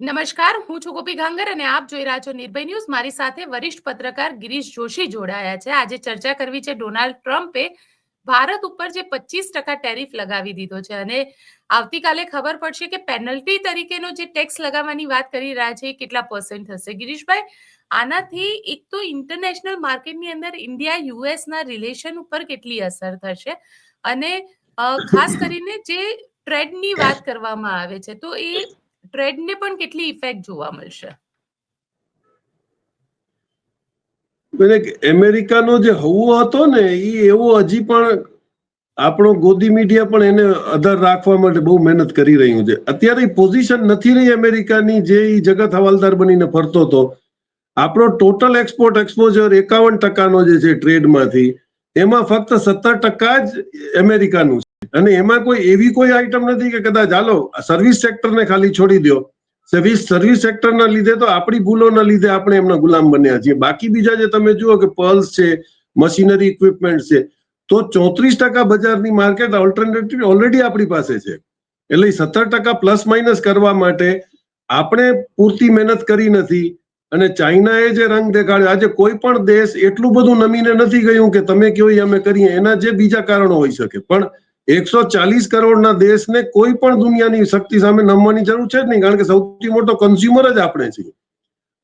નમસ્કાર, હું છું ગોપી ગાંગર અને આપ જોઈ રહ્યા છો નિર્ભય ન્યૂઝ. મારી સાથે વરિષ્ઠ પત્રકાર ગિરીશ જોશી જોડાયા છે. આજે ચર્ચા કરવી છે ડોનાલ્ડ ટ્રમ્પે ભારત ઉપર જે પચીસ ટકા ટેરિફ લગાવી દીધો છે અને આવતીકાલે ખબર પડશે કે પેનલ્ટી તરીકેનો જે ટેક્સ લગાવવાની વાત કરી રહ્યા છે એ કેટલા પર્સન્ટ થશે ગિરીશભાઈ, આનાથી એક તો ઇન્ટરનેશનલ માર્કેટની અંદર ઇન્ડિયા યુએસના રિલેશન ઉપર કેટલી અસર થશે? અને ખાસ કરીને જે ટ્રેડની વાત કરવામાં આવે છે, તો એ ટ્રેડને પણ કેટલી ઇફેક્ટ જોવા મળશે? અમેરિકાનો જે હવો હતો ને એ એવો હજી પણ આપણો ગોદી મીડિયા પણ એને આધાર રાખવા માટે બહુ મહેનત કરી રહ્યું છે. અત્યારે પોઝિશન નથી રહી અમેરિકાની જે એ જગત હવાલદાર બનીને ફરતો હતો. આપણો ટોટલ એક્સપોર્ટ એક્સપોઝર એકાવન ટકાનો જે છે ટ્રેડમાંથી એમાં ફક્ત સત્તર ટકા જ અમેરિકાનું છે. અને એમાં કોઈ એવી કોઈ આઈટમ નથી કે કદાચ, હાલો સર્વિસ સેક્ટરને ખાલી છોડી દો સર્વિસ સર્વિસ સેક્ટરના લીધે તો આપણી ભૂલોના લીધે આપણે એમના ગુલામ બન્યા છીએ. બાકી બીજા જે તમે જુઓ કે પલ્સ છે, મશીનરી ઇક્વિપમેન્ટ છે, તો ચોત્રીસ ટકા બજારની માર્કેટ ઓલ્ટરનેટિવ ઓલરેડી આપણી પાસે છે. એટલે સત્તર ટકા પ્લસ માઇનસ કરવા માટે આપણે પૂરતી મહેનત કરી નથી. અને ચાઇનાએ જે રંગ દેખાડ્યો આજે કોઈ પણ દેશ એટલું બધું નમીને નથી ગયું કે તમે કયો અમે કરીએ એના જે બીજા કારણો હોઈ શકે. પણ એકસો ચાલીસ કરોડના દેશને કોઈ પણ દુનિયાની શક્તિ સામે નમવાની જરૂર છે જ નહીં કારણ કે સૌથી મોટો કન્ઝ્યુમર જ આપણે છીએ.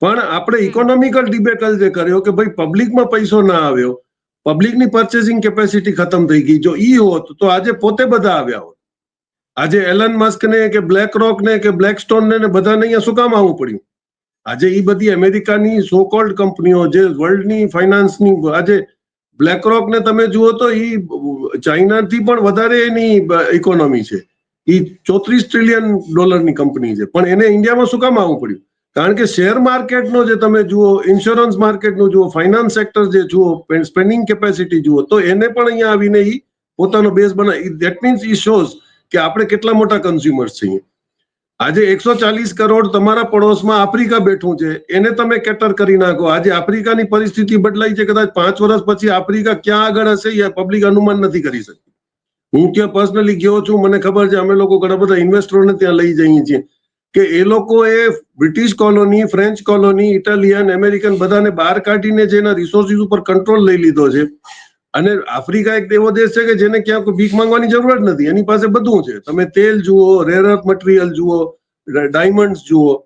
પણ આપણે ઇકોનોમિકલ ડિબેટલ જે કર્યો કે ભાઈ પબ્લિકમાં પૈસો ના આવ્યો પબ્લિકની પર્ચેસિંગ કેપેસિટી ખતમ થઈ ગઈ જો ઈ હોત તો આજે પોતે બધા આવ્યા હોત. આજે એલન મસ્કને કે બ્લેક રોક ને કે બ્લેક સ્ટોન ને ને બધાને અહીંયા શું કામ આવવું પડ્યું? આજે એ બધી અમેરિકાની સો કોલ્ડ કંપનીઓ જે વર્લ્ડની ફાઇનાન્સની આજે બ્લેક રોક ને તમે જુઓ તો એ ચાઇનાથી પણ વધારે એની ઇકોનોમી છે. એ ચોત્રીસ ટ્રિલિયન ડોલરની કંપની છે. પણ એને ઇન્ડિયામાં શું કામ આવવું પડ્યું? કારણ કે શેર માર્કેટનો જે તમે જુઓ ઇન્સ્યોરન્સ માર્કેટનું જુઓ ફાઇનાન્સ સેક્ટર જે જુઓ સ્પેન્ડિંગ કેપેસિટી જુઓ, તો એને પણ અહીંયા આવીને એ પોતાનો બેઝ બનાવી દેટ મીન્સ ઈ શોઝ કે આપણે કેટલા મોટા કન્ઝ્યુમર્સ છીએ. આજે એકસો ચાલીસ કરોડ તમારા પડોશમાં આફ્રિકા બેઠું છે. એને તમે કેટર કરી નાખો. આજે આફ્રિકાની પરિસ્થિતિ બદલાઈ છે. કદાચ પાંચ વર્ષ પછી આફ્રિકા ક્યાં આગળ હશે એ પબ્લિક અનુમાન નથી કરી શકતી હું ત્યાં પર્સનલી ગયો છું. મને ખબર છે, અમે લોકો ઘણા બધા ઇન્વેસ્ટરોને ત્યાં લઈ જઈએ છીએ. કે એ લોકોએ British colony, French colony, Italian, American બધાને બહાર કાઢીને જેના રિસોર્સિસ ઉપર કંટ્રોલ લઈ લીધો છે. અને આફ્રિકા એક એવો દેશ છે કે જેને ક્યાં કોઈ ભીખ માંગવાની જરૂર જ નથી. એની પાસે બધું છે. તમે તેલ જુઓ રેરઅર્થ મટીરિયલ જુઓ ડાયમંડ જુઓ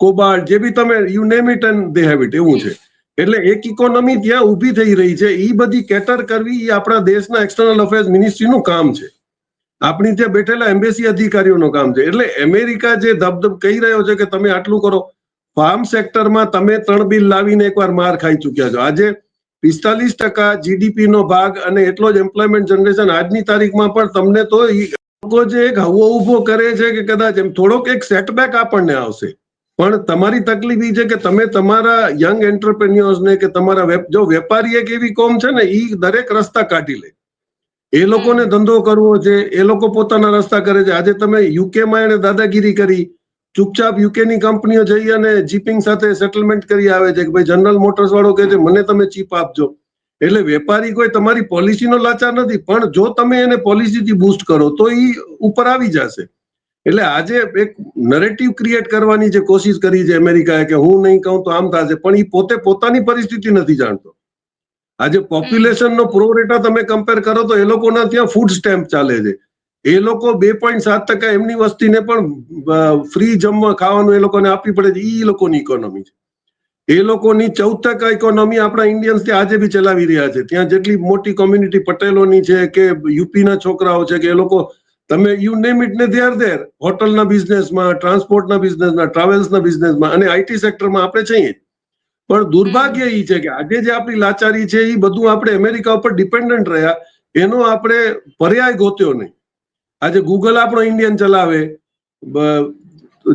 કોબાલ્ટ જે બી તમે you name it and they have it એવું છે. એટલે એક ઇકોનોમી ત્યાં ઊભી થઈ રહી છે. એ બધી કેટર કરવી એ આપણા દેશના એક્સટર્નલ અફેર્સ મિનિસ્ટ્રીનું કામ છે. આપણી ત્યાં બેઠેલા એમ્બેસી અધિકારીઓનું કામ છે. એટલે અમેરિકા જે ધબધબ કહી રહ્યો છે કે તમે આટલું કરો ફાર્મ સેક્ટરમાં તમે ત્રણ બિલ લાવીને એકવાર માર ખાઈ ચુક્યા છો. આજે પિસ્તાલીસ ટકા જીડીપી નો ભાગ અને એટલો જ એમ્પ્લોયમેન્ટ જનરેશન આજની તારીખમાં પણ તમને તો લોકો જે એક હવો ઊભો કરે છે કે કદાચ એમ થોડોક એક સેટબેક આપણને આવશે. પણ તમારી તકલીફ એ છે કે તમે તમારા યંગ એન્ટરપ્રેન્યોર્સને કે તમારા જો વેપારી એક એવી કોમ છે ને એ દરેક રસ્તા કાઢી લે. એ લોકોને ધંધો કરવો છે, એ લોકો પોતાના રસ્તા કરે છે. આજે તમે યુકેમાં એને દાદાગીરી કરી ચૂપચાપ યુકેની કંપનીઓ જઈ અને જીપિંગ સાથે સેટલમેન્ટ કરી આવે છે કે ભાઈ જનરલ મોટર્સ વાળો કહે છે મને તમે ચીપ આપજો. એટલે વેપારી કોઈ તમારી પોલિસીનો લાચાર નથી પણ જો તમે એને પોલિસીથી બૂસ્ટ કરો તો એ ઉપર આવી જશે. એટલે આજે એક નરેટિવ ક્રિએટ કરવાની જે કોશિશ કરી છે અમેરિકાએ કે હું નહીં કહું તો આમ થશે પણ એ પોતે પોતાની પરિસ્થિતિ નથી જાણતો. આજે પોપ્યુલેશનનો પ્રોરેટા તમે કમ્પેર કરો તો એ લોકોના ત્યાં ફૂડ સ્ટેમ્પ ચાલે છે. એ લોકો બે પોઈન્ટ સાત ટકા એમની વસ્તીને પણ ફ્રી જમવા ખાવાનું એ લોકોને આપવી પડે છે. એ લોકોની ઇકોનોમી છે. એ લોકોની ચૌદ ટકા ઇકોનોમી આપણા ઇન્ડિયન્સ આજે બી ચલાવી રહ્યા છે. ત્યાં જેટલી મોટી કોમ્યુનિટી પટેલોની છે કે યુપીના છોકરાઓ છે કે એ લોકો, તમે યુ નેમ ઇટ ને ધેર ધેર હોટલના બિઝનેસમાં ટ્રાન્સપોર્ટના બિઝનેસમાં ટ્રાવેલ્સના બિઝનેસમાં અને આઈટી સેક્ટરમાં આપણે છીએ પણ દુર્ભાગ્ય એ છે કે આજે જે આપણી લાચારી છે એ બધું આપણે અમેરિકા ઉપર ડિપેન્ડન્ટ રહ્યા. એનો આપણે પર્યાય ગોત્યો નહીં. આજે ગૂગલ આપણો ઇન્ડિયન ચલાવે.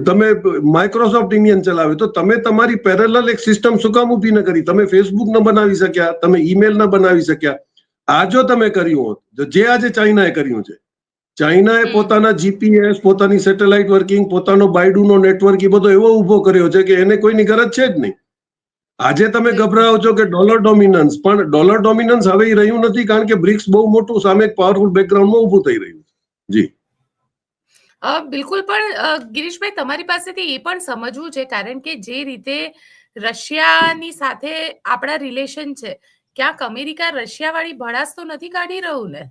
તમે માઇક્રોસોફ્ટ ઇન્ડિયન ચલાવે. તો તમે તમારી પેરેલલ એક સિસ્ટમ શું કામ ઊભી ન કરી? તમે ફેસબુક ન બનાવી શક્યા તમે ઈમેલ ન બનાવી શક્યા. આ જો તમે કર્યું હોત જે આજે ચાઇનાએ કર્યું છે ચાઇનાએ પોતાના જીપીએસ પોતાની સેટેલાઇટ વર્કિંગ પોતાનો બાયડુનો નેટવર્ક એ બધો એવો ઊભો કર્યો છે કે એને કોઈની ગરજ છે જ નહીં. આજે તમે ગભરાઓ છો કે ડોલર ડોમિનન્સ પણ ડોલર ડોમિનન્સ હવે રહ્યું નથી કારણ કે બ્રિક્સ બહુ મોટું સામે એક પાવરફુલ બેકગ્રાઉન્ડમાં ઊભું થઈ રહ્યું છે. જી. બિલકુલ પણ ગિરીશભાઈ તમારી પાસેથી એ પણ સમજવું છે કારણ કે જે રીતે રશિયાની સાથે આપણા રિલેશન છે ક્યાંક અમેરિકા રશિયાવાળી ભડાસ તો નથી કાઢી રહ્યું ને?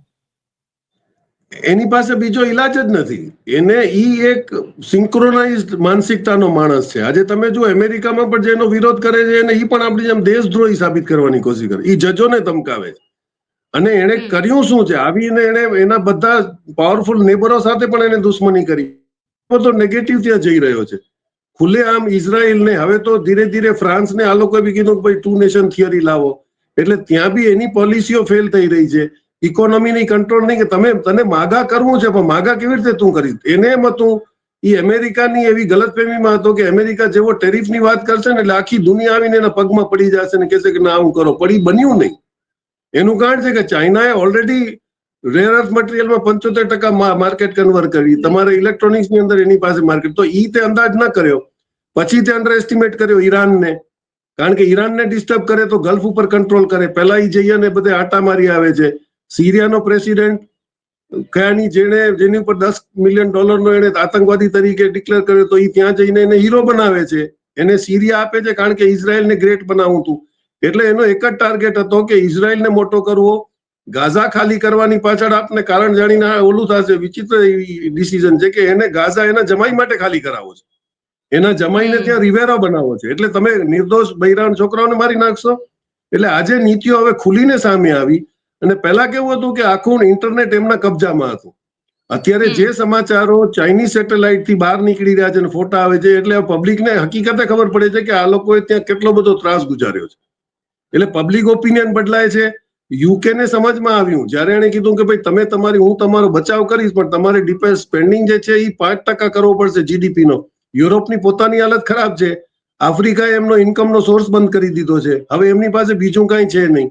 એની પાસે બીજો ઈલાજ જ નથી. એને ઈ એક સિંક્રોનાઇઝ માનસિકતાનો માણસ છે. આજે તમે જો અમેરિકામાં પણ જેનો વિરોધ કરે છે એને ઈ પણ આપણી જેમ દેશદ્રોહી સાબિત કરવાની કોશિશ કરે. ઈ જજોને ધમકાવે છે. અને એને કર્યું શું છે? આવીને એને એના બધા પાવરફુલ નેબરો સાથે પણ એને દુશ્મની કરી. બધો નેગેટિવ ત્યાં જઈ રહ્યો છે. ખુલ્લે આમ ઇઝરાયલને હવે તો ધીરે ધીરે ફ્રાન્સને આ લોકોએ બી કીધું કે ભાઈ ટુ નેશન થિયરી લાવો. એટલે ત્યાં બી એની પોલિસીઓ ફેલ થઈ રહી છે. ઇકોનોમીની કંટ્રોલ નહીં કે તમે તને માગા કરવું છે પણ માગા કેવી રીતે તું કરી? એને એમ હતું એ અમેરિકાની એવી ગલતફહેમીમાં હતો કે અમેરિકા જેવો ટેરિફની વાત કરશે ને એટલે આખી દુનિયા આવીને એના પગમાં પડી જશે ને કહેશે કે ના આવું કરો. પડી બન્યું નહીં. એનું કારણ છે કે ચાઇનાએ ઓલરેડી રેર અર્થ મટીરિયલમાં પંચોતેર ટકા માર્કેટ કન્વર્ટ કરી. તમારે ઇલેક્ટ્રોનિક્સની અંદર એની પાસે માર્કેટ તો ઈ તે અંદાજ ન કર્યો. પછી તે અંડર એસ્ટિમેટ કર્યો ઈરાનને. કારણ કે ઈરાનને ડિસ્ટર્બ કરે તો ગલ્ફ ઉપર કંટ્રોલ કરે. પહેલા ઈ જઈએ ને બધે આટા મારી આવે છે. સિરિયાનો પ્રેસિડેન્ટ કયાની જેને જેની ઉપર દસ મિલિયન ડોલરનો એને આતંકવાદી તરીકે ડિક્લેર કર્યો તો એ ત્યાં જઈને એને હીરો બનાવે છે. એને સિરિયા આપે છે કારણ કે ઇઝરાયલને ગ્રેટ બનાવવું હતું એટલે એનો એક જ ટાર્ગેટ હતો કે ઇઝરાયલને મોટો કરવો. ગાઝા ખાલી કરવાની પાછળ આપને કારણ જાણીને ઓલું થશે વિચિત્ર ડિસિઝન છે કે એને ગાઝા એના જમાઈ માટે ખાલી કરાવો છે. એના જમાઈને. ત્યાં રિવેરો બનાવો છે. એટલે તમે નિર્દોષ બૈરાણ છોકરાઓને મારી નાખશો. એટલે આજે નીતિઓ હવે ખુલીને સામે આવી. અને પહેલા કેવું હતું કે આખું ઇન્ટરનેટ એમના કબજામાં હતું. અત્યારે જે સમાચારો ચાઇનીઝ સેટેલાઇટથી બહાર નીકળી રહ્યા છે અને ફોટા આવે છે એટલે પબ્લિકને હકીકતે ખબર પડે છે કે આ લોકોએ ત્યાં કેટલો બધો ત્રાસ ગુજાર્યો છે. એટલે પબ્લિક ઓપિનિયન બદલાય છે. યુકે ને સમજમાં આવ્યું. જ્યારે એણે કીધું કે ભાઈ તમે તમારી હું તમારો બચાવ કરીશ પણ તમારે ડિફેન્સ સ્પેન્ડિંગ જે છે એ પાંચ ટકા કરવો પડશે જીડીપી નો. યુરોપની પોતાની હાલત ખરાબ છે. આફ્રિકાએ એમનો ઇન્કમનો સોર્સ બંધ કરી દીધો છે. હવે એમની પાસે બીજું કાંઈ છે નહીં.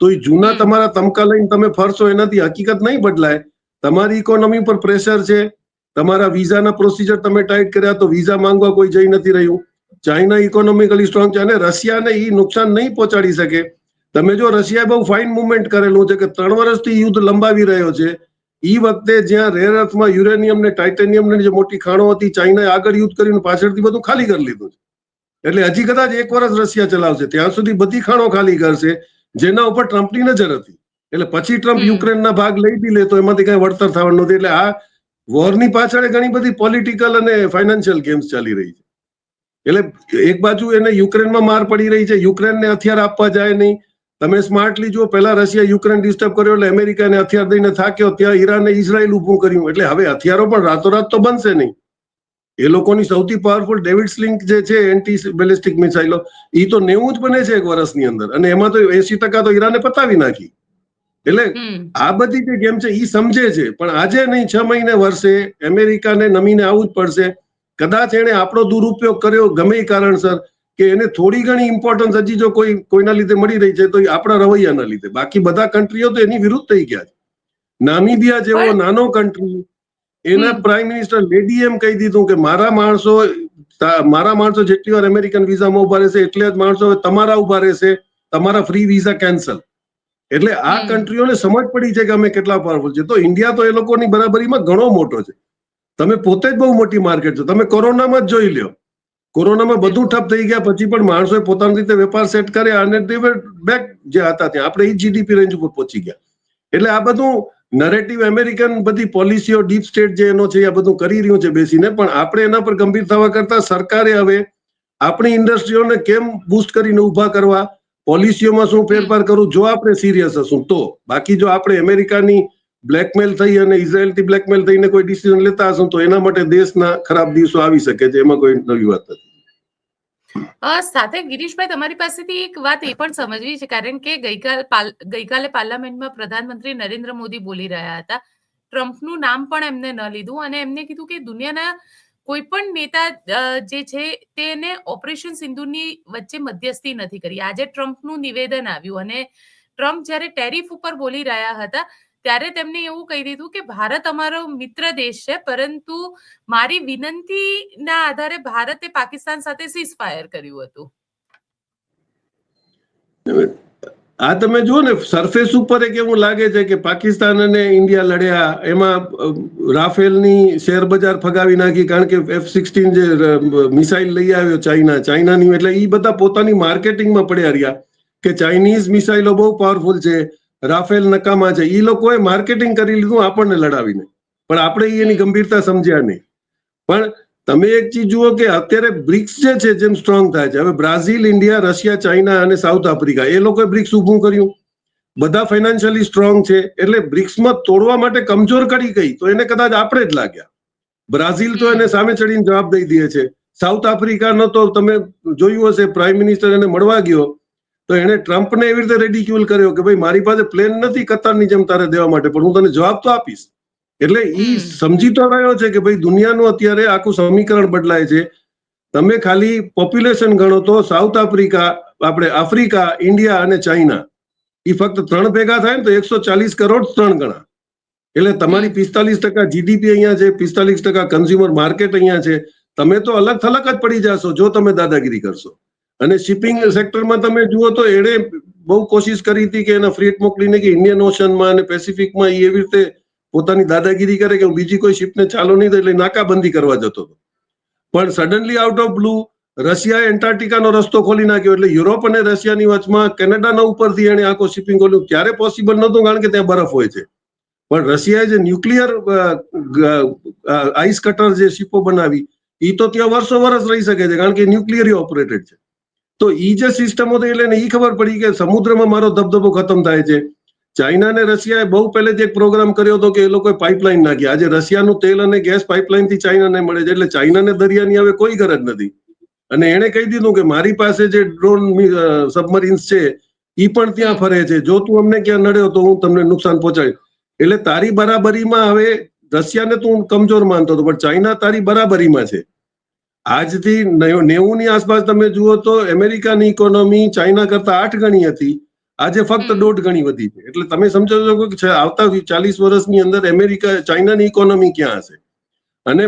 તો એ જૂના તમારા તમકા લઈને તમે ફરશો એનાથી હકીકત નહીં બદલાય. તમારી ઇકોનોમી પર પ્રેશર છે. તમારા વિઝાના પ્રોસિજર તમે ટાઈટ કર્યા તો વિઝા માંગવા કોઈ જઈ નથી રહ્યું. ચાઇના ઇકોનોમિકલી સ્ટ્રોંગ છે અને રશિયાને એ નુકસાન નહીં પહોંચાડી શકે. તમે જો રશિયાએ બહુ ફાઇન મુવમેન્ટ કરેલું છે કે ત્રણ વર્ષથી યુદ્ધ લંબાવી રહ્યો છે એ વખતે જ્યાં રેર અર્થમાં યુરેનિયમ ને ટાઇટેનિયમ ને જે મોટી ખાણો હતી ચાઇનાએ આગળ યુદ્ધ કરીને પાછળથી બધું ખાલી કરી લીધું છે. એટલે હજી કદાચ એક વર્ષ રશિયા ચલાવશે ત્યાં સુધી બધી ખાણો ખાલી કરશે જેના ઉપર ટ્રમ્પની નજર હતી. એટલે પછી ટ્રમ્પ યુક્રેનના ભાગ લઈ બી લે તો એમાંથી કઈ વળતર થવાનું નથી. એટલે આ વોરની પાછળ ઘણી બધી પોલિટિકલ અને ફાઇનાન્શિયલ ગેમ્સ ચાલી રહી છે. એટલે એક બાજુ એને યુક્રેનમાં માર પડી રહી છે યુક્રેનને હથિયાર આપવા જાય નહીં. તમે સ્માર્ટલી જુઓ પહેલા રશિયા યુક્રેન ડિસ્ટર્બ કર્યો એટલે અમેરિકાને હથિયાર દઈને થાક્યો ત્યાં ઈરાને ઇઝરાયલ ઊભું કર્યું. એટલે હવે હથિયારો પણ રાતોરાત તો બનશે નહીં. એ લોકોની સૌથી પાવરફુલ ડેવિડ સ્લિંક જે છે એન્ટી બેલિસ્ટિક મિસાઇલો એ તો નેવું જ બને છે એક વર્ષની અંદર. અને એમાં તો એસી ટકા તો ઈરાને પતાવી નાખી. એટલે આ બધી જે ગેમ છે એ સમજે છે. પણ આજે નહીં છ મહિને વર્ષે અમેરિકાને નમીને આવવું જ પડશે. કદાચ એને આપણો દુરુપયોગ કર્યો ગમે એ કારણસર કે એને થોડી ઘણી ઇમ્પોર્ટન્સ હજી જો કોઈ કોઈના લીધે મળી રહી છે તો આપણા રવૈયાના લીધે. બાકી બધા કન્ટ્રીઓ તો એની વિરુદ્ધ થઈ ગયા છે. નામીબિયા જેવો નાનો કન્ટ્રી એના પ્રાઇમ મિનિસ્ટર લેડી એમ કહી દીધું કે મારા માણસો મારા માણસો જેટલી વાર અમેરિકન વિઝામાં ઊભા રહેશે એટલે જ માણસો તમારા ઊભા રહેશે તમારા ફ્રી વિઝા કેન્સલ એટલે આ કન્ટ્રીઓને સમજ પડી છે કે અમે કેટલા પાવરફુલ છે. તો ઇન્ડિયા તો એ લોકોની બરાબરીમાં ઘણો મોટો છે. તમે પોતે જ બહુ મોટી માર્કેટ છો. તમે કોરોનામાં જ જોઈ લ્યો. કોરોનામાં બધું ઠપ થઈ ગયા પછી પણ માણસોએ પોતાની રીતે વેપાર સેટ કર્યા અને તે બેક જે હતા ત્યાં. આપણે એ જીડીપી રેન્જ ઉપર પહોંચી ગયા. એટલે આ બધું નરેટિવ અમેરિકન બધી પોલિસીઓ ડીપ સ્ટેટ જે એનો છે આ બધું કરી રહ્યું છે બેસીને પણ આપણે એના પર ગંભીર થવા કરતા સરકારે હવે આપણી ઇન્ડસ્ટ્રીઓને કેમ બૂસ્ટ કરીને ઊભા કરવા? પોલિસીઓમાં શું ફેરફાર કરવું જો આપણે સિરિયસ હશું તો. બાકી જો આપણે અમેરિકાની બ્લેકમેલ થઈ અને ઇઝરાયલથી બ્લેકમેલ થઈને કોઈ ડિસિઝન લેતા હશું તો એના માટે દેશના ખરાબ દિવસો આવી શકે છે, એમાં કોઈ નવી વાત નથી. સાથે ગિરીશભાઈ, તમારી પાસેથી એક વાત એ પણ સમજવી છે, કારણ કે ગઈકાલ ગઈકાલે પાર્લામેન્ટમાં પ્રધાનમંત્રી નરેન્દ્ર મોદી બોલી રહ્યા હતા. ટ્રમ્પનું નામ પણ એમને ન લીધું અને એમને કીધું કે દુનિયાના કોઈ પણ નેતા જે છે તેને ઓપરેશન સિંધુની વચ્ચે મધ્યસ્થી નથી કરી. આજે ટ્રમ્પનું નિવેદન આવ્યું અને ટ્રમ્પ જ્યારે ટેરિફ ઉપર બોલી રહ્યા હતા ત્યારે તેમણે એવું કહી દીધું કે, ભારત અમારો મિત્ર દેશ છે, પરંતુ મારી વિનંતીના આધારે ભારતે પાકિસ્તાન સાથે સીઝ ફાયર કર્યું હતું. આ તમે જુઓ ને સરફેસ ઉપર એક એવું લાગે છે કે પાકિસ્તાન અને ઇન્ડિયા લડ્યા, એમાં રાફેલની શેર બજાર ફગાવી નાખી કારણ કે એફ સિક્સટીન જે મિસાઇલ લઈ આવ્યો ચાઇના, ચાઇનાની, એટલે એ બધા પોતાની માર્કેટિંગમાં પડ્યા રહ્યા કે ચાઇનીઝ મિસાઇલો બહુ પાવરફુલ છે રાફેલ નકામા છે. એ લોકોએ માર્કેટિંગ કરી લીધું આપણને લડાવીને. પણ આપણે એની ગંભીરતા સમજ્યા નહીં. પણ તમે એક ચીજ જુઓ કે અત્યારે બ્રિક્સ જે છે, જેમ સ્ટ્રોંગ થાય છે. હવે બ્રાઝિલ, ઇન્ડિયા, રશિયા, ચાઇના અને સાઉથ આફ્રિકા, એ લોકોએ બ્રિક્સ ઊભું કર્યું. બધા ફાઇનાન્શિયલી સ્ટ્રોંગ છે. એટલે બ્રિક્સમાં તોડવા માટે કમજોર કરી ગઈ તો એને કદાચ આપણે જ લાગ્યા. બ્રાઝિલ તો એને સામે ચડીને જવાબ દઈ દે છે. સાઉથ આફ્રિકાનો તો તમે જોયું હશે પ્રાઇમ મિનિસ્ટર એને મળવા ગયો. તો એને ટ્રમ્પને એવી રીતે રેડિક્યુલ કર્યો કે ભાઈ મારી પાસે પ્લેન નથી કતારની જેમ તારે દેવા માટે પણ હું તને જવાબ તો આપીશ. એટલે એ સમજી તો રહ્યો છે કે ભાઈ દુનિયાનું અત્યારે આખું સમીકરણ બદલાય છે. તમે ખાલી પોપ્યુલેશન ગણો તો સાઉથ આફ્રિકા આપણે આફ્રિકા ઇન્ડિયા અને ચાઇના એ ફક્ત ત્રણ ભેગા થાય ને તો એકસો ચાલીસ કરોડ ત્રણ ગણા. એટલે તમારી પિસ્તાલીસ ટકા જીડીપી અહીંયા છે પિસ્તાલીસ ટકા કન્ઝ્યુમર માર્કેટ અહીંયા છે. તમે તો અલગ થલગ જ પડી જશો જો તમે દાદાગીરી કરશો. અને શિપિંગ સેક્ટરમાં તમે જુઓ તો એણે બહુ કોશિશ કરી હતી કે એના ફ્રીટ મોકલીને કે ઇન્ડિયન ઓશનમાં અને પેસિફિકમાં ઈ એવી રીતે પોતાની દાદાગીરી કરે કે હું બીજી કોઈ શિપને ચાલુ નહીં એટલે નાકાબંધી કરવા જતો હતો. પણ સડનલી આઉટ ઓફ બ્લુ રશિયાએ એન્ટાર્ટિકાનો રસ્તો ખોલી નાખ્યો એટલે યુરોપ અને રશિયાની વચમાં કેનેડાના ઉપરથી એણે આખો શિપિંગ ખોલ્યું. ક્યારે પોસિબલ નહોતું કારણ કે ત્યાં બરફ હોય છે. પણ રશિયાએ જે ન્યુક્લિયર આઈસ કટર જે શિપો બનાવી એ તો ત્યાં વર્ષો વર્ષ રહી શકે છે કારણ કે ન્યુક્લિયર ઓપરેટેડ છે. તો ઈ જે સિસ્ટમો હતી એટલે ઈ ખબર પડી કે સમુદ્રમાં મારો ધબધબો ખતમ થાય છે. ચાઇના અને રશિયાએ બહુ પહેલેથી એક પ્રોગ્રામ કર્યો હતો કે એ લોકોએ પાઇપલાઇન નાખી. આજે રશિયાનું તેલ અને ગેસ પાઇપલાઇનથી ચાઇનાને મળે છે. એટલે ચાઇનાને દરિયાની હવે કોઈ ગરજ નથી. અને એણે કહી દીધું કે મારી પાસે જે ડ્રોન સબમરીન્સ છે એ પણ ત્યાં ફરે છે. જો તું અમને ક્યાં નડ્યો તો હું તમને નુકસાન પહોંચાડીશ. એટલે તારી બરાબરીમાં હવે રશિયાને તું કમજોર માનતો હતો, પણ ચાઇના તારી બરાબરીમાં છે. આજથી નેવું ની આસપાસ તમે જુઓ તો અમેરિકાની ઇકોનોમી ચાઇના કરતા આઠ ગણી હતી. આજે ફક્ત દોઢ ગણી વધી છે. એટલે તમે સમજો છો કે આવતા ચાલીસ વર્ષની અંદર અમેરિકા ચાઇનાની ઇકોનોમી ક્યાં હશે? અને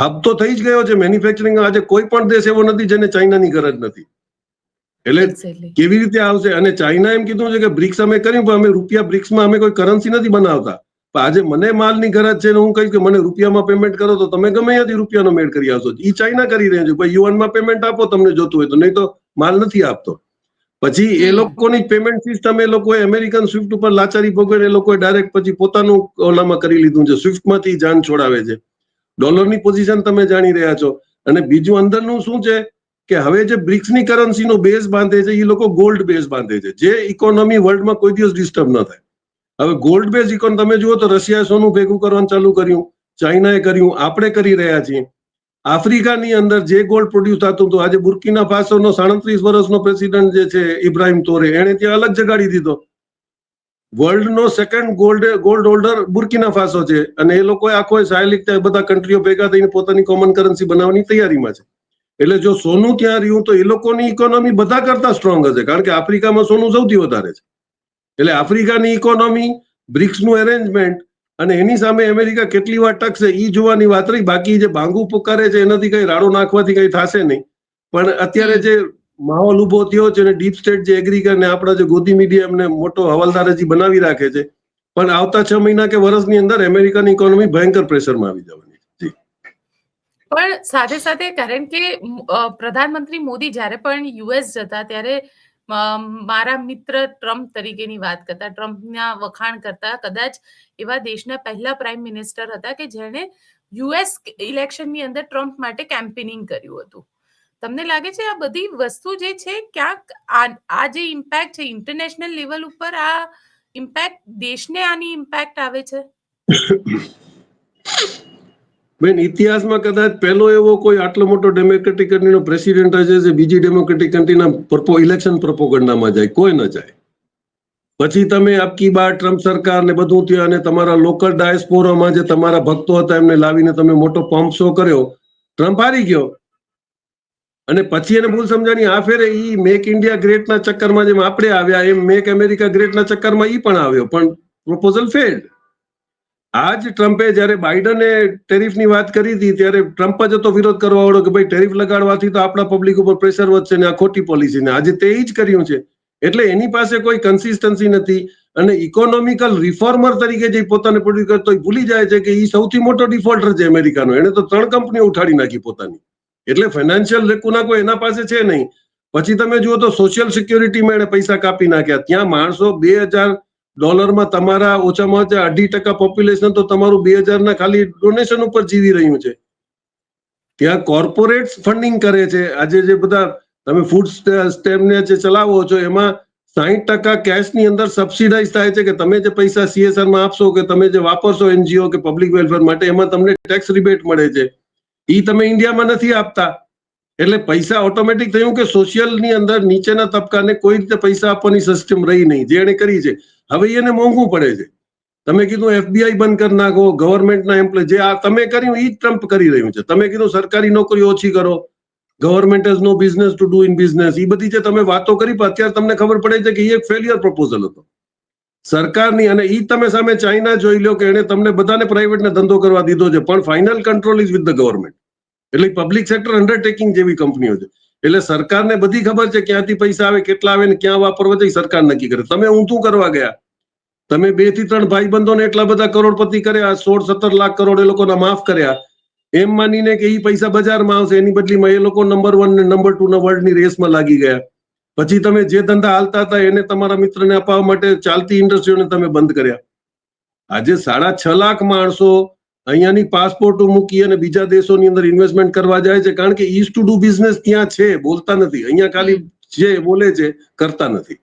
હબ તો થઈ જ ગયો છે. મેન્યુફેક્ચરિંગ આજે કોઈ પણ દેશ એવો નથી જેને ચાઇનાની ગરજ નથી. એટલે કેવી રીતે આવશે? અને ચાઇના એમ કીધું છે કે બ્રિક્સ અમે કર્યું પણ અમે રૂપિયા બ્રિક્સમાં અમે કોઈ કરન્સી નથી બનાવતા. આજે મને માલની ગરજ છે ને હું કહીશ કે મને રૂપિયામાં પેમેન્ટ કરો તો તમે ગમે ત્યાંથી રૂપિયાનો મેળ કરી આવશો. એ ચાઇના કરી રહ્યા છે. ભાઈ યુવાનમાં પેમેન્ટ આપો તમને જોતું હોય તો. નહીં તો માલ નથી આપતો. પછી એ લોકોની પેમેન્ટ સિસ્ટમ એ લોકોએ અમેરિકન સ્વિફ્ટ ઉપર લાચારી ભોગવે એ લોકોએ ડાયરેક્ટ પછી પોતાનું ઓલામાં કરી લીધું છે. સ્વિફ્ટમાંથી જાન છોડાવે છે. ડોલરની પોઝિશન તમે જાણી રહ્યા છો. અને બીજું અંદરનું શું છે કે હવે જે બ્રિક્સની કરન્સીનો બેઝ બાંધે છે એ લોકો ગોલ્ડ બેઝ બાંધે છે. જે ઇકોનોમી વર્લ્ડમાં કોઈ દિવસ ડિસ્ટર્બ ન થાય. હવે ગોલ્ડ બેઝ ઇકોન તમે જુઓ તો રશિયાએ સોનું ભેગું કરવાનું ચાલુ કર્યું, ચાઇનાએ કર્યું, આપણે કરી રહ્યા છીએ. આફ્રિકાની અંદર જે ગોલ્ડ પ્રોડ્યુસ થતું હતું, આજે બુર્કીના ફાસોનો સાડત્રીસ વર્ષનો પ્રેસિડેન્ટ જે છે, ઇબ્રાહિમ તોરે એને ત્યાં અલગ જગાડી દીધો. વર્લ્ડનો second gold gold holder Burkina Faso છે, અને એ લોકોએ આખો સાયલિક બધા કન્ટ્રીઓ ભેગા થઈને પોતાની કોમન કરન્સી બનાવવાની તૈયારીમાં છે. એટલે જો સોનું ત્યાં રહ્યું, તો એ લોકોની ઇકોનોમી બધા કરતા સ્ટ્રોંગ હશે, કારણ કે આફ્રિકામાં સોનું સૌથી વધારે છે. એટલે આફ્રિકાની ઇકોનોમી બ્રિક્સનું એરેન્જમેન્ટ અને એની સામે અમેરિકા કેટલી વાર ટકશે એ જોવાની વાત રહી. બાકી જે ભાંગુ પુકારે છે એનાથી કઈ રાડો નાખવાથી કઈ થશે નહીં. પણ અત્યારે જે માહોલ ઊભો થયો છે અને ડીપ સ્ટેટ જે એગ્રી કરીને આપણા જે ગોદી મીડિયા એમને મોટો હવાલદાર હજી બનાવી રાખે છે પણ આવતા છ મહિના કે વર્ષની અંદર અમેરિકાની ઇકોનોમી ભયંકર પ્રેશરમાં આવી જવાની પણ સાથે સાથે કારણ કે પ્રધાનમંત્રી મોદી જ્યારે પણ યુએસ જતા ત્યારે મારા મિત્ર ટ્રમ્પ તરીકેની વાત કરતા, ટ્રમ્પના વખાણ કરતા, કદાચ એવા દેશના પહેલા પ્રાઇમ મિનિસ્ટર હતા કે જેણે યુએસ ઇલેક્શનની અંદર ટ્રમ્પ માટે કેમ્પેનિંગ કર્યું હતું. તમને લાગે છે આ બધી વસ્તુ જે છે, ક્યાંક આ જે ઇમ્પેક્ટ છે ઇન્ટરનેશનલ લેવલ ઉપર આ ઇમ્પેક્ટ દેશને આની ઇમ્પેક્ટ આવે છે? બેન, ઇતિહાસમાં કદાચ પહેલો એવો કોઈ આટલો મોટો ડેમોક્રેટિક કન્ટ્રીનો પ્રેસિડેન્ટ હશે જે બીજી ડેમોક્રેટિક કન્ટ્રીના પ્રપો ઇલેક્શન પ્રોપોગન્ડામાં જાય. કોઈ ન જાય. પછી તમે અબકી બાર ટ્રમ્પ સરકાર ને બધું થયું અને તમારા લોકલ ડાયસ્પોરામાં જે તમારા ભક્તો હતા એમને લાવીને તમે મોટો પંપ શો કર્યો. ટ્રમ્પ હારી ગયો. અને પછી એને ભૂલ સમજાણી આ ફેરે એ મેક ઇન્ડિયા ગ્રેટના ચક્કરમાં જેમ આપણે આવ્યા, એમ મેક અમેરિકા ગ્રેટના ચક્કરમાં એ પણ આવ્યો. પણ પ્રપોઝલ ફેલ્ડ આજ ટ્રમ્પે જ્યારે બાઇડને ટેરિફની વાત કરી હતી ત્યારે ટ્રમ્પ જ હતો વિરોધ કરવા વાળો કે ભાઈ ટેરિફ લગાડવાથી તો આપણા પબ્લિક ઉપર પ્રેશર વધશે ને આ ખોટી પોલિસી ને. આજે તે જ કર્યું છે. એટલે એની પાસે કોઈ કન્સિસ્ટન્સી નથી અને ઇકોનોમિકલ રિફોર્મર તરીકે જે પોતાને પ્રોડ્યુસ કરતો હોય, ભૂલી જાય છે કે એ સૌથી મોટો ડિફોલ્ટર છે અમેરિકાનો. એને તો ત્રણ કંપનીઓ ઉઠાડી નાખી પોતાની. એટલે ફાઇનાન્શિયલ લેકુના કોઈ એના પાસે છે નહીં. પછી તમે જુઓ તો સોશિયલ સિક્યોરિટીમાં એને પૈસા કાપી નાખ્યા. ત્યાં માણસો બે હજાર ડોલરમાં તમારા ઓછામાં ઓછા અઢી ટકા પોપ્યુલેશન તો તમારું બે હજારના ખાલી ડોનેશન ઉપર જીવી રહ્યું છે. ત્યાં કોર્પોરેટ ફંડિંગ કરે છે. આજે જે બધા તમે ફૂડ સ્ટેમ્પને જે ચલાવો છો, એમાં સાહીઠ ટકા કેશની અંદર સબસિડાઇઝ થાય છે કે તમે જે પૈસા સીએસઆરમાં આપશો કે તમે જે વાપરશો એનજીઓ કે પબ્લિક વેલફેર માટે, એમાં તમને ટેક્સ રિબેટ મળે છે. ઈ તમે ઇન્ડિયામાં નથી આપતા. એટલે પૈસા ઓટોમેટિક થયું કે સોશિયલની અંદર નીચેના તબક્કાને કોઈ રીતે પૈસા આપવાની સિસ્ટમ રહી નહીં. જે એને કરી છે. હવે એને મોંઘું પડે છે. તમે કીધું એફબીઆઈ બંધ કરી નાખો ગવર્મેન્ટના એમ્પ્લોય જે આ તમે કર્યું એ જ ટ્રમ્પ કરી રહ્યું છે. તમે કીધું સરકારી નોકરી ઓછી કરો government is no business to do in business એ બધી જે તમે વાતો કરી પણ અત્યારે તમને ખબર પડે છે કે એ એક ફેલિયર પ્રપોઝલ હતો. સરકારની અને એ તમે સામે ચાઇના જોઈ લો કે એને તમને બધાને પ્રાઇવેટને ધંધો કરવા દીધો છે, પણ final control is with the government એટલે પબ્લિક સેક્ટર અંડરટેકિંગ જેવી કંપનીઓ છે. એટલે સરકારને બધી ખબર છે ક્યાંથી પૈસા આવે, કેટલા આવે ને ક્યાં વાપરવા છે સરકાર નક્કી કરે. તમે ઊંધું કરવા ગયા? તમે બેથી ત્રણ ભાઈબંધોને એટલા બધા કરોડપતિ કર્યા સોળ સત્તર લાખ કરોડ એ લોકોના માફ કર્યા. એમ માનીને કે એ પૈસા બજારમાં આવશે, એની બદલીમાં એ લોકો નંબર વન ને નંબર ટુ ના વર્લ્ડની રેસમાં લાગી ગયા. પછી તમે જે ધંધા હાલતા હતા એને તમારા મિત્રને અપાવવા માટે ચાલતી ઇન્ડસ્ટ્રીઓને તમે બંધ કર્યા. આજે સાડા છ લાખ માણસો અહીંયાની પાસપોર્ટો મૂકી અને બીજા દેશોની અંદર ઇન્વેસ્ટમેન્ટ કરવા જાય છે. કારણ કે ઈઝ ટુ ડુ બિઝનેસ ત્યાં છે બોલતા નથી. અહીંયા ખાલી જે બોલે છે કરતા નથી.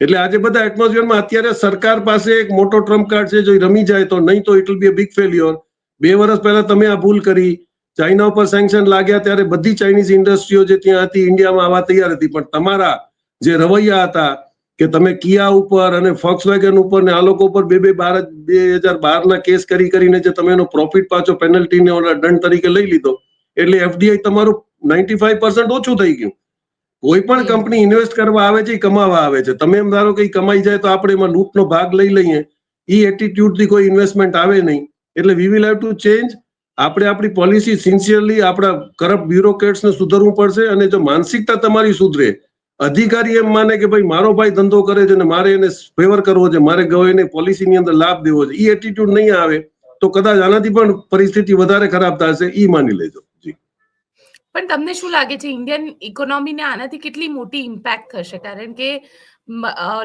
એટલે આજે બધા એટમોસ્ફિયરમાં અત્યારે સરકાર પાસે એક મોટો ટ્રમ્પ કાર્ડ છે જો રમી જાય તો. નહીં તો it will be a big failure બે વર્ષ પહેલા તમે આ ભૂલ કરી. ચાઇના ઉપર સેન્કશન લાગ્યા ત્યારે બધી ચાઇનીઝ ઇન્ડસ્ટ્રીઓ જે ત્યાં હતી ઇન્ડિયામાં આવવા તૈયાર હતી. પણ તમારા જે રવૈયા હતા કે તમે કિયા ઉપર અને ફોક્સવેગન ઉપર ને આ લોકો ઉપર બે બે બાર બે હજાર બાર ના કેસ કરી કરીને જે તમે એનો પ્રોફિટ પાછો પેનલ્ટી ને દંડ તરીકે લઈ લીધો, એટલે એફડીઆઈ તમારું નાઇન્ટી ફાઈવ પર્સન્ટ ઓછું થઈ ગયું. કોઈ પણ કંપની ઇન્વેસ્ટ કરવા આવે છે એ કમાવા આવે છે. તમે એમ ધારો કે કમાઈ જાય તો આપણે એમાં લૂંટનો ભાગ લઈ લઈએ. ઈ એટીટ્યુડથી કોઈ ઇન્વેસ્ટમેન્ટ આવે નહીં. એટલે we will have to change આપણે આપણી પોલિસી સિન્સિયરલી આપણા કરપ્ટ બ્યુરોક્રેટ્સ ને સુધરવું પડશે અને જો માનસિકતા તમારી સુધરે અધિકારી એમ માને કે ભાઈ, મારો ભાઈ ધંધો કરે છે ને મારે એને ફેવર કરવો છે, મારે ગવર્ને પોલિસીની અંદર લાભ દેવો છે. એ એટીટ્યુડ નહીં આવે તો કદાચ આનાથી પણ પરિસ્થિતિ વધારે ખરાબ થશે એ માની લેજો. જી. પણ તમને શું લાગે છે ઇન્ડિયન ઇકોનોમીને આનાથી કેટલી મોટી ઇમ્પેક્ટ થશે? કારણ કે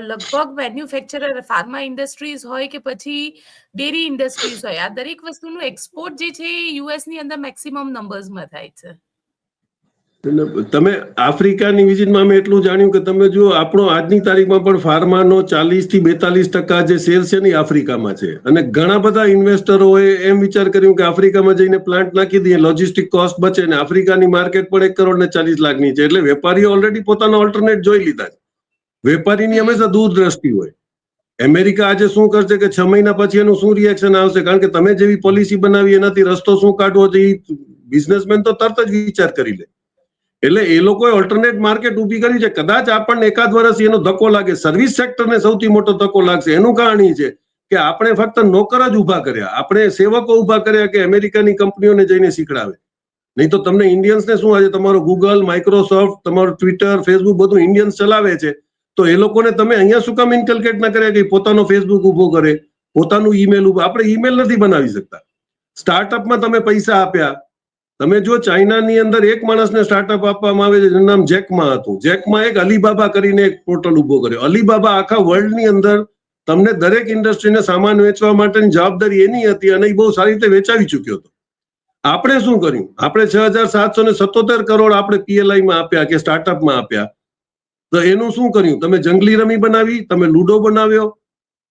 લગભગ મેન્યુફેક્ચરર ફાર્મા ઇન્ડસ્ટ્રીઝ હોય કે પછી ડેરી ઇન્ડસ્ટ્રીઝ હોય, આ દરેક વસ્તુનું એક્સપોર્ટ જે છે, એ યુએસની અંદર મેક્સિમમ નંબર્સમાં થાય છે. તમે આફ્રિકાની વિઝિટમાં અમે એટલું જાણ્યું કે તમે જો આપણો આજની તારીખમાં પણ ફાર્માનો ચાલીસથી બેતાલીસ ટકા જે શેર છે ને આફ્રિકામાં છે. અને ઘણા બધા ઇન્વેસ્ટરોએ એમ વિચાર કર્યું કે આફ્રિકામાં જઈને પ્લાન્ટ નાખી દઈએ, લોજિસ્ટિક કોસ્ટ બચે ને આફ્રિકાની માર્કેટ પણ એક કરોડ ને ચાલીસ લાખની છે. એટલે વેપારીઓ ઓલરેડી પોતાના ઓલ્ટરનેટ જોઈ લીધા છે. વેપારીની હંમેશા દૂરદ્રષ્ટિ હોય. અમેરિકા આજે શું કરશે કે છ મહિના પછી એનું શું રિએક્શન આવશે? કારણ કે તમે જેવી પોલિસી બનાવી, એનાથી રસ્તો શું કાઢવો છે એ બિઝનેસમેન તો તરત જ વિચાર કરી લે. એટલે એ લોકોએ ઓલ્ટરનેટ માર્કેટ ઊભી કરી છે. કદાચ આપણને એકાદ વર્ષ એનો ધક્કો લાગે. સર્વિસ સેક્ટરને સૌથી મોટો ધક્કો લાગશે. એનું કારણ એ છે કે આપણે ફક્ત નોકર જ ઊભા કર્યા. આપણે સેવકો ઊભા કર્યા કે અમેરિકાની કંપનીઓને જઈને શીખડાવે. નહીં તો તમને ઇન્ડિયન્સને શું આજે તમારો ગૂગલ માઇક્રોસોફ્ટ તમારું ટ્વિટર ફેસબુક બધું ઇન્ડિયન્સ ચલાવે છે. તો એ લોકોને તમે અહીંયા શું કામ ઇન્કલ્કેટ ના કર્યા કે પોતાનો ફેસબુક ઊભો કરે? પોતાનું ઈમેલ ઊભું આપણે ઈમેલ નથી બનાવી શકતા. સ્ટાર્ટઅપમાં તમે પૈસા આપ્યા. તમે જો ચાઇનાની અંદર એક માણસને સ્ટાર્ટઅપ આપવામાં આવે છે, જેનું નામ જેકમાં હતું. જેકમાં એક અલીબાબા કરીને એક પોર્ટલ ઊભો કર્યો. અલીબાબા આખા વર્લ્ડની અંદર તમને દરેક ઇન્ડસ્ટ્રીને સામાન વેચવા માટેની જવાબદારી એની હતી અને એ બહુ સારી રીતે વેચાવી ચૂક્યો હતો. આપણે શું કર્યું? આપણે છ હજાર સાતસો ને સત્તોતેર કરોડ આપણે પીએલઆઈમાં આપ્યા કે સ્ટાર્ટઅપમાં આપ્યા. તો એનું શું કર્યું? તમે જંગલી રમી બનાવી, તમે લૂડો બનાવ્યો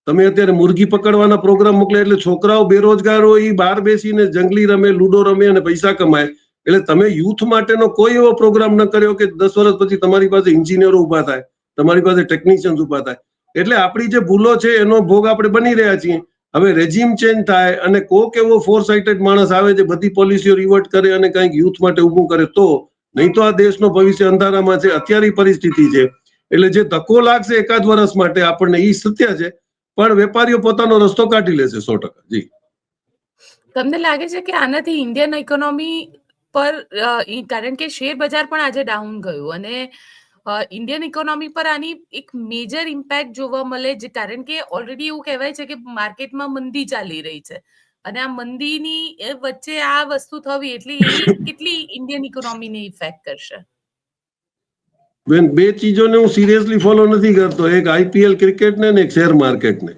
તમે અત્યારે મુરગી પકડવાના પ્રોગ્રામ મોકલે એટલે છોકરાઓ બેરોજગાર હોય એ બહાર બેસીને જંગલી રમે, લૂડો રમે અને પૈસા કમાય. એટલે તમે યુથ માટેનો કોઈ એવો પ્રોગ્રામ ન કર્યો કે દસ વર્ષ પછી તમારી પાસે ઇન્જિનિયરો ઊભા થાય, તમારી પાસે ટેકનિશિયન્સ ઊભા થાય. એટલે આપણી જે ભૂલો છે એનો ભોગ આપણે બની રહ્યા છીએ. હવે રેજીમ ચેન્જ થાય અને કોક એવો ફોર સાઇટેડ માણસ આવે છે બધી પોલિસીઓ રિવર્ટ કરે અને કંઈક યુથ માટે ઊભું કરે, તો નહીં તો આ દેશનો ભવિષ્ય અંધારામાં છે, અત્યારે પરિસ્થિતિ છે. એટલે જે ધક્કો લાગશે એકાદ વર્ષ માટે આપણને એ સત્ય છે. પણ વેપારીઓ પોતાનો રસ્તો કાઢી લેશે સો ટકા, જી. તમને લાગે છે કે આનાથી ઇન્ડિયન ઇકોનોમી પર કારણ કે શેર બજાર પણ આજે ડાઉન ગયું અને ઇન્ડિયન ઇકોનોમી પર આની એક મેજર ઇમ્પેક્ટ જોવા મળે છે કારણ કે ઓલરેડી એવું કહેવાય છે કે માર્કેટમાં મંદી ચાલી રહી છે. અને આ મંદીની વચ્ચે આ વસ્તુ થવી એટલે કેટલી ઇન્ડિયન ઇકોનોમીને ઇફેક્ટ કરશે? બેન બે ચીજોને હું સિરિયસલી ફોલો નથી કરતો. એક આઈપીએલ ક્રિકેટને ને એક શેર માર્કેટને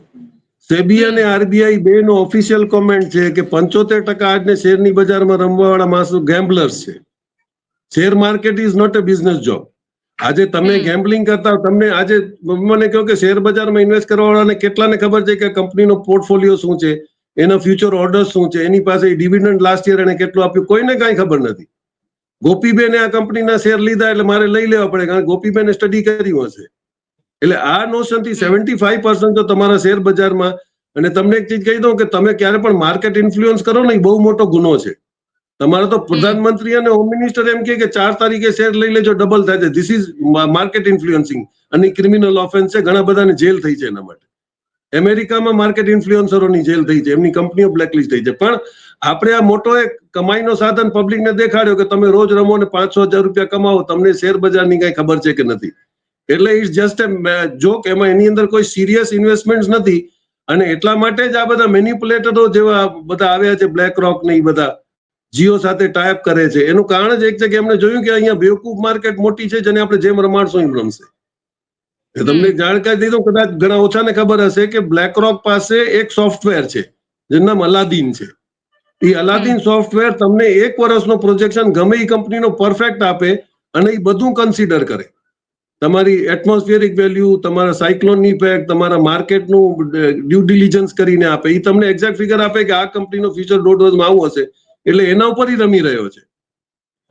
સેબી અને આરબીઆઈ બે નો ઓફિશિયલ કોમેન્ટ છે કે પંચોતેર ટકા આજને શેરની બજારમાં રમવાવાળા માણસો ગેમ્બલર્સ છે. Share market is not a business job આજે તમે ગેમ્બલિંગ કરતા તમને આજે મને કહો કે શેર બજારમાં ઇન્વેસ્ટ કરવાવાળાને કેટલાને ખબર છે કે કંપનીનો પોર્ટફોલિયો શું છે? એના ફ્યુચર ઓર્ડર શું છે? એની પાસે ડિવિડન્ડ લાસ્ટ યર એને કેટલું આપ્યું? કોઈને કાંઈ ખબર નથી. ગોપીબેને આ કંપનીના શેર લીધા એટલે મારે લઈ લેવા પડે કારણ કે ગોપીબેને સ્ટડી કર્યું હશે. એટલે આ નોશનથી સેવન્ટી ફાઈવ પર્સન્ટ તો તમારા શેર બજારમાં અને તમને એક ચીજ કહી દઉં કે તમે ક્યારે પણ માર્કેટ ઇન્ફ્લુઅન્સ કરો ને એ બહુ મોટો ગુનો છે. તમારે તો પ્રધાનમંત્રી અને હોમ મિનિસ્ટર એમ કે ચાર તારીખે શેર લઈ લેજો ડબલ થાય છે. ધીસ ઇઝ માર્કેટ ઇન્ફ્લુઅન્સિંગ અને ક્રિમિનલ ઓફેન્સ છે ઘણા બધાને જેલ થઈ છે એના માટે. અમેરિકામાં માર્કેટ ઇન્ફ્લુઅન્સરોની જેલ થઈ છે, એમની કંપનીઓ બ્લેકલિસ્ટ થઈ છે. પણ આપણે આ મોટો એક કમાઈનો સાધન પબ્લિકને દેખાડ્યો કે તમે રોજ રમો ને પાંચસો હજાર રૂપિયા કમાવો, તમને શેર બજારની કઈ ખબર છે કે નથી. એટલે ઇટ્સ જસ્ટ એ જોક એમાં એની અંદર કોઈ સિરિયસ ઇન્વેસ્ટમેન્ટ નથી. અને એટલા માટે જ આ બધા મેન્યુપ્યુલેટરો જેવા બધા આવ્યા છે બ્લેક રોક ને એ બધા, જીઓ સાથે ટાઈપ કરે છે. એનું કારણ જ એક છે કે એમને જોયું કે અહીંયા બેવકૂફ માર્કેટ મોટી છે, જેને આપણે જેમ રમાડશું એમ રમશે. તમને જાણકારી દીધો કદાચ ઘણા ઓછાને ખબર હશે કે બ્લેક રોક પાસે એક સોફ્ટવેર છે જેનું નામ અલાદીન છે. એ અલાદીન સોફ્ટવેર તમને એક વર્ષનો પ્રોજેક્શન ગમે એ કંપનીનો પરફેક્ટ આપે અને એ બધું કન્સિડર કરે. તમારી એટમોસ્ફિયરિક વેલ્યુ તમારા સાયક્લોનની ઇફેક્ટ તમારા માર્કેટનું ડ્યુ ડિલિજન્સ કરીને આપે. એ તમને એક્ઝેક્ટ ફિગર આપે કે આ કંપનીનો ફ્યુચર દોઢ વર્ષમાં આવું હશે. એટલે એના ઉપર ઈ રમી રહ્યો છે.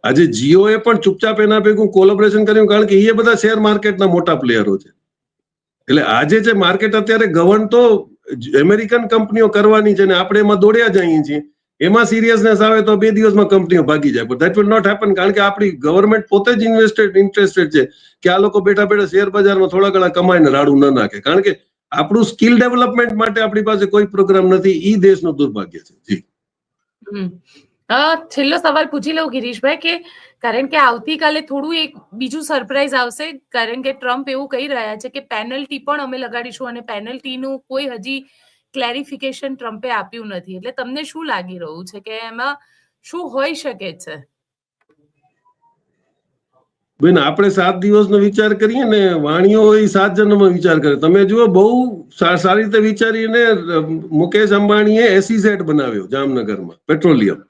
આજે જીઓએ પણ ચૂપચાપ એના ભેગું કોલોબરેશન કર્યું કારણ કે એ બધા શેર માર્કેટના મોટા પ્લેયરો છે. એટલે આજે જે માર્કેટ અત્યારે ગવર્ન તો અમેરિકન કંપનીઓ કરવાની છે ને આપણે એમાં દોડ્યા જઈએ છીએ. એમાં સિરિયસનેસ આવે તો બે દિવસમાં કંપનીઓ ભાગી જાય. પણ દેટ વિલ નોટ હેપન કારણ કે આપણી ગવર્મેન્ટ પોતે જ ઇન્વેસ્ટેડ ઇન્ટરેસ્ટેડ છે કે આ લોકો બેઠા બેઠા શેર બજારમાં થોડા ઘણા કમાઈને રાડું ન નાખે. કારણ કે આપણું સ્કિલ ડેવલપમેન્ટ માટે આપણી પાસે કોઈ પ્રોગ્રામ નથી. ઈ દેશનું દુર્ભાગ્ય છે. જી. છેલ્લો સવાલ પૂછી લઉં ગિરીશભાઈ કે કારણ કે આવતીકાલે થોડું એક બીજું સરપ્રાઈઝ આવશે, કારણ કે ટ્રમ્પ એવું કહી રહ્યા છે કે પેનલ્ટી પણ અમે લગાડીશું અને પેનલ્ટીનું કોઈ હજી ક્લેરિફિકેશન ટ્રમ્પે આપ્યું નથી. એટલે તમને શું લાગી રહ્યું છે કે એમાં શું હોઈ શકે છે? બેન, આપણે સાત દિવસનો વિચાર કરીએ ને વાણીઓ એ સાત જન્મનો વિચાર કરે. તમે જુઓ, બહુ સારી રીતે વિચારીને મુકેશ અંબાણીએ એસીઝેડ બનાવ્યો જામનગરમાં, પેટ્રોલિયમ.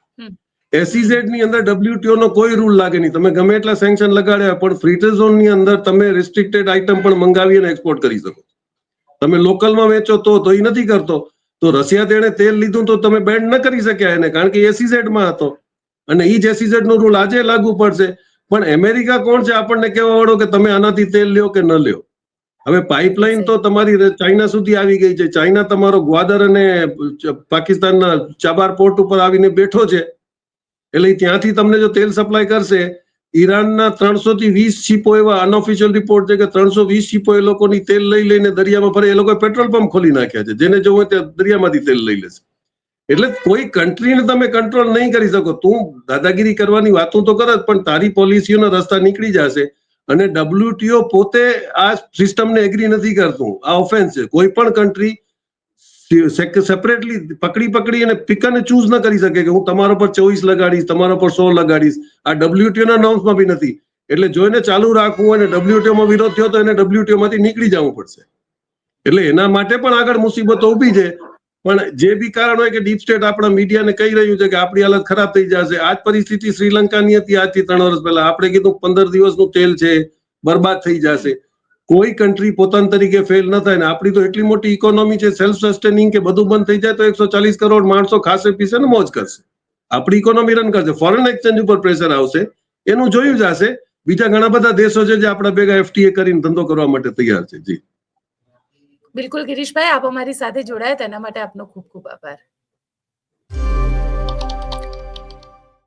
એસીઝેડની અંદર ડબ્લ્યુટીઓ નો કોઈ રૂલ લાગે નહીં. તમે ગમે એટલા સેન્કશન લગાડ્યા પણ ફ્રી ટ્રેડ ઝોનની અંદર તમે રિસ્ટ્રિક્ટેડ આઇટમ પણ મંગાવી અને એક્સપોર્ટ કરી શકો તમે લોકલમાં વેચો તો તો એ નથી કરતો. તો રશિયા તેણે તેલ લીધું તો તમે બેન્ડ ન કરી શક્યા એને, કારણ કે એસીઝેડમાં હતો. અને એ જ એસીઝેડ નો રૂલ આજે લાગુ પડશે. પણ અમેરિકા કોણ છે? આપણને કહેવા વાળો કે તમે આનાથી તેલ લ્યો કે ન લ્યો. હવે પાઇપલાઇન તો તમારી ચાઇના સુધી આવી ગઈ છે. ચાઇના તમારો ગ્વાદર અને પાકિસ્તાનના ચાબાર પોર્ટ ઉપર આવીને બેઠો છે. એટલે ત્યાંથી તમને જો તેલ સપ્લાય કરશે, ઈરાનના ત્રણસો થી વીસ શીપો એવા અનઓફિશિયલ રિપોર્ટ છે કે ત્રણસો વીસ શીપો એ લોકોની તેલ લઈ લઈને દરિયામાં ફરે, એ લોકોએ પેટ્રોલ પંપ ખોલી નાખ્યા છે, જેને જોવું હોય તે દરિયામાંથી તેલ લઈ લેશે. એટલે કોઈ કન્ટ્રીને તમે કંટ્રોલ નહીં કરી શકો. તું દાદાગીરી કરવાની વાતો તો કરત પણ તારી પોલિસીઓના રસ્તા નીકળી જશે અને ડબ્લ્યુટીઓ પોતે આ સિસ્ટમને એગ્રી નથી કરતું. આ ઓફેન્સ છે. કોઈ પણ કન્ટ્રી સેપરેટલી પકડી પકડી અને પિક અને ચૂઝ ન કરી શકે કે હું તમારા પર ચોવીસ લગાડીશ, તમારા પર સો લગાડીશ. આ ડબ્લ્યુટીઓ ના નોર્મ્સમાં બી નથી. એટલે જોઈને ચાલુ રાખવું અને WTO માં વિરોધ થયો તો એને WTO માંથી નીકળી જવું પડશે. એટલે એના માટે પણ આગળ મુસીબતો ઊભી છે. પણ જે બી કારણ હોય કે ડીપ સ્ટેટ આપણા મીડિયાને કહી રહ્યું છે કે આપણી હાલત ખરાબ થઈ જશે આ જ પરિસ્થિતિ શ્રીલંકાની હતી, આજથી ત્રણ વર્ષ પહેલા. આપણે કીધું પંદર દિવસનું તેલ છે, બરબાદ થઈ જશે. કોઈ કન્ટ્રી પોતાના તરીકે ફેલ ન થાય ને આપણી તો એટલી મોટી ઇકોનોમી છે સેલ્ફ સસ્ટેનિંગ કે બધું બંધ થઈ જાય તો એકસો ચાલીસ કરોડ માણસો ખાસે પીસે ને મોજ કરશે. આપણી ઇકોનોમી રન કરશે. ફોરેન એક્સચેન્જ ઉપર પ્રેશર આવશે, એનું જોયું જશે. બીજા ઘણા બધા દેશો છે જે આપણા ભેગા એફટીએ કરીને ધંધો કરવા માટે તૈયાર છે. જી. બિલકુલ ગિરીશભાઈ, આપ અમારી સાથે જોડાયા, તેના માટે આપનો ખૂબ ખૂબ આભાર.